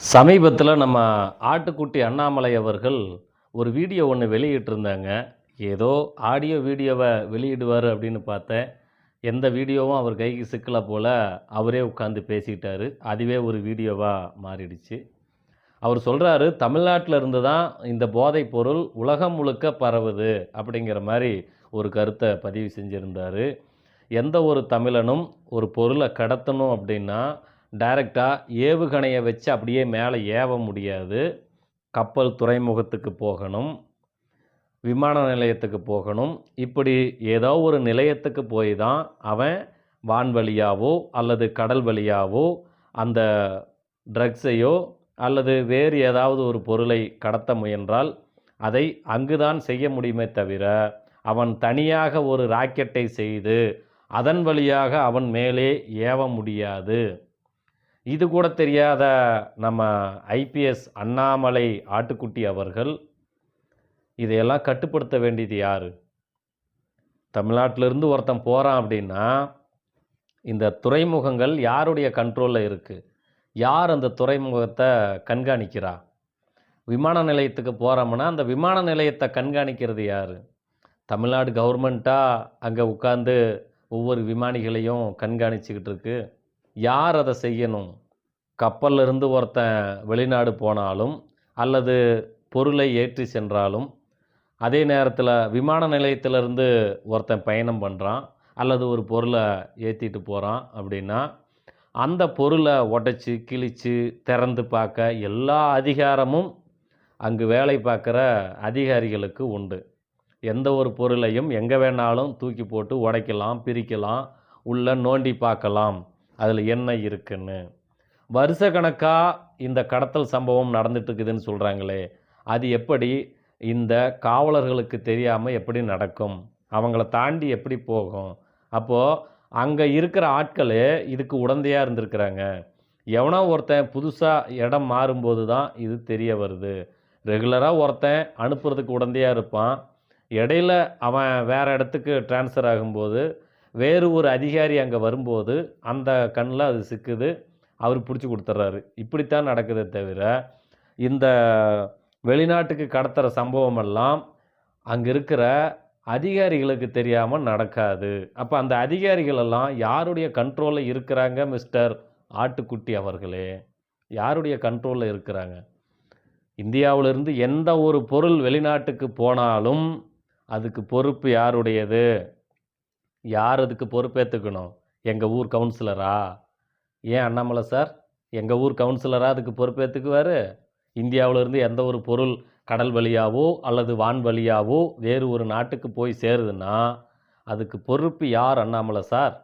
சமீபத்தில் நம்ம ஆட்டுக்குட்டி அண்ணாமலை அவர்கள் ஒரு வீடியோ ஒன்று வெளியிட்டிருந்தாங்க. ஏதோ ஆடியோ வீடியோவை வெளியிடுவார் அப்படின்னு பார்த்தேன். எந்த வீடியோவும் அவர் கைக்கு சிக்கலை போல் அவரே உட்காந்து பேசிக்கிட்டார் அதுவே ஒரு வீடியோவாக மாறிடுச்சு. அவர் சொல்கிறாரு தமிழ்நாட்டில் இருந்து தான் இந்த போதைப் பொருள் உலகம் முழுக்க பரவுது அப்படிங்கிற மாதிரி ஒரு கருத்தை பதிவு செஞ்சுருந்தார். எந்த ஒரு தமிழனும் ஒரு பொருளை கடத்தணும் அப்படின்னா டைரெக்டாக ஏவுகணையை வச்சு அப்படியே மேலே ஏவ முடியாது. கப்பல் துறைமுகத்துக்கு போகணும். விமான நிலையத்துக்கு போகணும். இப்படி ஏதோ ஒரு நிலையத்துக்கு போய் தான் அவன் வான்வழியாவோ அல்லது கடல் வழியாவோ அந்த ட்ரக்ஸையோ அல்லது வேறு ஏதாவது ஒரு பொருளை கடத்த முயன்றால் அதை அங்குதான் செய்ய முடியுமே தவிர அவன் தனியாக ஒரு ராக்கெட்டை செய்து அதன் வழியாக அவன் மேலே ஏவ முடியாது. இது கூட தெரியாத நம்ம ஐபிஎஸ் அண்ணாமலை ஆட்டுக்குட்டி அவர்கள் இதையெல்லாம் கட்டுப்படுத்த வேண்டியது யார்? தமிழ்நாட்டிலிருந்து ஒருத்தன் போகிறான் அப்படின்னா இந்த துறைமுகங்கள் யாருடைய கண்ட்ரோலில் இருக்குது யார் அந்த துறைமுகத்தை கண்காணிக்கிறா? விமான நிலையத்துக்கு போகிறோம்னா அந்த விமான நிலையத்தை கண்காணிக்கிறது யார்? தமிழ்நாடு கவர்மெண்ட்டாக அங்கே உட்காந்து ஒவ்வொரு விமானிகளையும் கண்காணிச்சிக்கிட்டு இருக்குது யார் அதை செய்யணும்? கப்பல்லிருந்து ஒருத்தன் வெளிநாடு போனாலும் அல்லது பொருளை ஏற்றி சென்றாலும் அதே நேரத்தில் விமான நிலையத்திலிருந்து ஒருத்தன் பயணம் பண்ணுறான் அல்லது ஒரு பொருளை ஏற்றிட்டு போகிறான் அப்படின்னா அந்த பொருளை உடைச்சி கிழிச்சு திறந்து பார்க்க எல்லா அதிகாரமும் அங்கு வேலை பார்க்குற அதிகாரிகளுக்கு உண்டு. எந்த ஒரு பொருளையும் எங்கே வேணாலும் தூக்கி போட்டு உடைக்கலாம் பிரிக்கலாம் உள்ள நோண்டி பார்க்கலாம். அதில் என்ன இருக்குன்னு. வருஷ கணக்காக இந்த கடத்தல் சம்பவம் நடந்துட்டுருக்குதுன்னு சொல்கிறாங்களே அது எப்படி இந்த காவலர்களுக்கு தெரியாமல் எப்படி நடக்கும்? அவங்கள தாண்டி எப்படி போகும்? அப்போது அங்கே இருக்கிற ஆட்களே இதுக்கு உடந்தையாக இருந்திருக்கிறாங்க. எவனோ ஒருத்தன் புதுசாக இடம் மாறும்போது தான் இது தெரிய வருது. ரெகுலராக ஒருத்தன் அனுப்புறதுக்கு உடந்தையாக இருப்பான். இடையில அவன் வேறு இடத்துக்கு ட்ரான்ஸ்ஃபர் ஆகும்போது வேறு ஒரு அதிகாரி அங்கே வரும்போது அந்த கண்ணில் அது சிக்குது. அவர் பிடிச்சி கொடுத்துட்றாரு இப்படித்தான் நடக்குதே தவிர இந்த வெளிநாட்டுக்கு கடத்துகிற சம்பவமெல்லாம் அங்கே இருக்கிற அதிகாரிகளுக்கு தெரியாமல் நடக்காது. அப்போ அந்த அதிகாரிகளெல்லாம் யாருடைய கண்ட்ரோலில் இருக்கிறாங்க மிஸ்டர் ஆட்டுக்குட்டி அவர்களே? யாருடைய கண்ட்ரோலில் இருக்கிறாங்க? இந்தியாவிலிருந்து எந்த ஒரு பொருள் வெளிநாட்டுக்கு போனாலும் அதுக்கு பொறுப்பு யாருடையது? யார் அதுக்கு பொறுப்பேற்றுக்கணும் எங்கள் ஊர் கவுன்சிலரா? ஏன் அண்ணாமலை சார்? எங்கள் ஊர் கவுன்சிலராக அதுக்கு பொறுப்பேற்றுக்குவார் இந்தியாவிலேருந்து எந்த ஒரு பொருள் கடல் வழியாவோ அல்லது வான் வழியாவோ வேறு ஒரு நாட்டுக்கு போய் சேருதுன்னா அதுக்கு பொறுப்பு யார் அண்ணாமலை சார்?